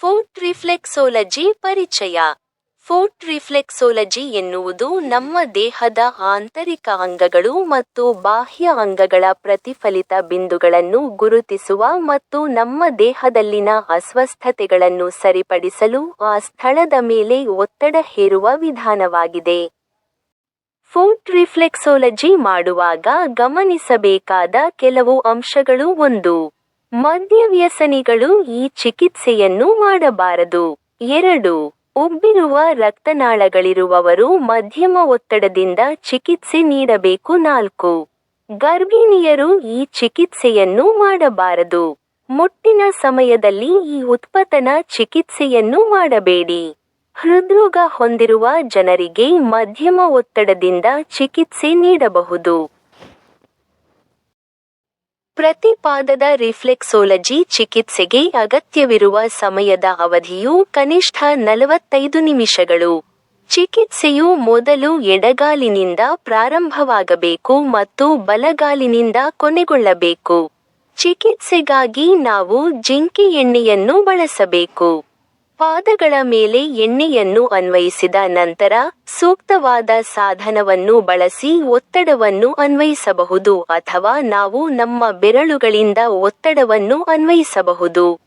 ಫೋಟ್ ರಿಫ್ಲೆಕ್ಸೋಲಜಿ ಪರಿಚಯ. ಫೋಟ್ ರಿಫ್ಲೆಕ್ಸೋಲಜಿ ಎನ್ನುವುದು ನಮ್ಮ ದೇಹದ ಆಂತರಿಕ ಅಂಗಗಳು ಮತ್ತು ಬಾಹ್ಯ ಅಂಗಗಳ ಪ್ರತಿಫಲಿತ ಬಿಂದುಗಳನ್ನು ಗುರುತಿಸುವ ಮತ್ತು ನಮ್ಮ ದೇಹದಲ್ಲಿನ ಅಸ್ವಸ್ಥತೆಗಳನ್ನು ಸರಿಪಡಿಸಲು ಆ ಸ್ಥಳದ ಮೇಲೆ ಒತ್ತಡ ಹೇರುವ ವಿಧಾನವಾಗಿದೆ. ಫೋಟ್ ರಿಫ್ಲೆಕ್ಸೋಲಜಿ ಮಾಡುವಾಗ ಗಮನಿಸಬೇಕಾದ ಕೆಲವು ಅಂಶಗಳು ಒಂದು. ಮದ್ಯವ್ಯಸನಿಗಳು ಈ ಚಿಕಿತ್ಸೆಯನ್ನು ಮಾಡಬಾರದು. ಎರಡು, ಉಬ್ಬಿರುವ ರಕ್ತನಾಳಗಳಿರುವವರು ಮಧ್ಯಮ ಒತ್ತಡದಿಂದ ಚಿಕಿತ್ಸೆ ನೀಡಬೇಕು. ನಾಲ್ಕು, ಗರ್ಭಿಣಿಯರು ಈ ಚಿಕಿತ್ಸೆಯನ್ನು ಮಾಡಬಾರದು. ಮುಟ್ಟಿನ ಸಮಯದಲ್ಲಿ ಈ ಉತ್ಪತನ ಚಿಕಿತ್ಸೆಯನ್ನು ಮಾಡಬೇಡಿ. ಹೃದ್ರೋಗ ಹೊಂದಿರುವ ಜನರಿಗೆ ಮಧ್ಯಮ ಒತ್ತಡದಿಂದ ಚಿಕಿತ್ಸೆ ನೀಡಬಹುದು. ಪ್ರತಿಪಾದದ ರಿಫ್ಲೆಕ್ಸೋಲಜಿ ಚಿಕಿತ್ಸೆಗೆ ಅಗತ್ಯವಿರುವ ಸಮಯದ ಅವಧಿಯು ಕನಿಷ್ಠ ನಲವತ್ತೈದು ನಿಮಿಷಗಳು. ಚಿಕಿತ್ಸೆಯು ಮೊದಲು ಎಡಗಾಲಿನಿಂದ ಪ್ರಾರಂಭವಾಗಬೇಕು ಮತ್ತು ಬಲಗಾಲಿನಿಂದ ಕೊನೆಗೊಳ್ಳಬೇಕು. ಚಿಕಿತ್ಸೆಗಾಗಿ ನಾವು ಜಿಂಕೆ ಎಣ್ಣೆಯನ್ನು ಬಳಸಬೇಕು. ಪಾದಗಳ ಮೇಲೆ ಎಣ್ಣೆಯನ್ನು ಅನ್ವಯಿಸಿದ ನಂತರ ಸೂಕ್ತವಾದ ಸಾಧನವನ್ನು ಬಳಸಿ ಒತ್ತಡವನ್ನು ಅನ್ವಯಿಸಬಹುದು ಅಥವಾ ನಾವು ನಮ್ಮ ಬೆರಳುಗಳಿಂದ ಒತ್ತಡವನ್ನು ಅನ್ವಯಿಸಬಹುದು.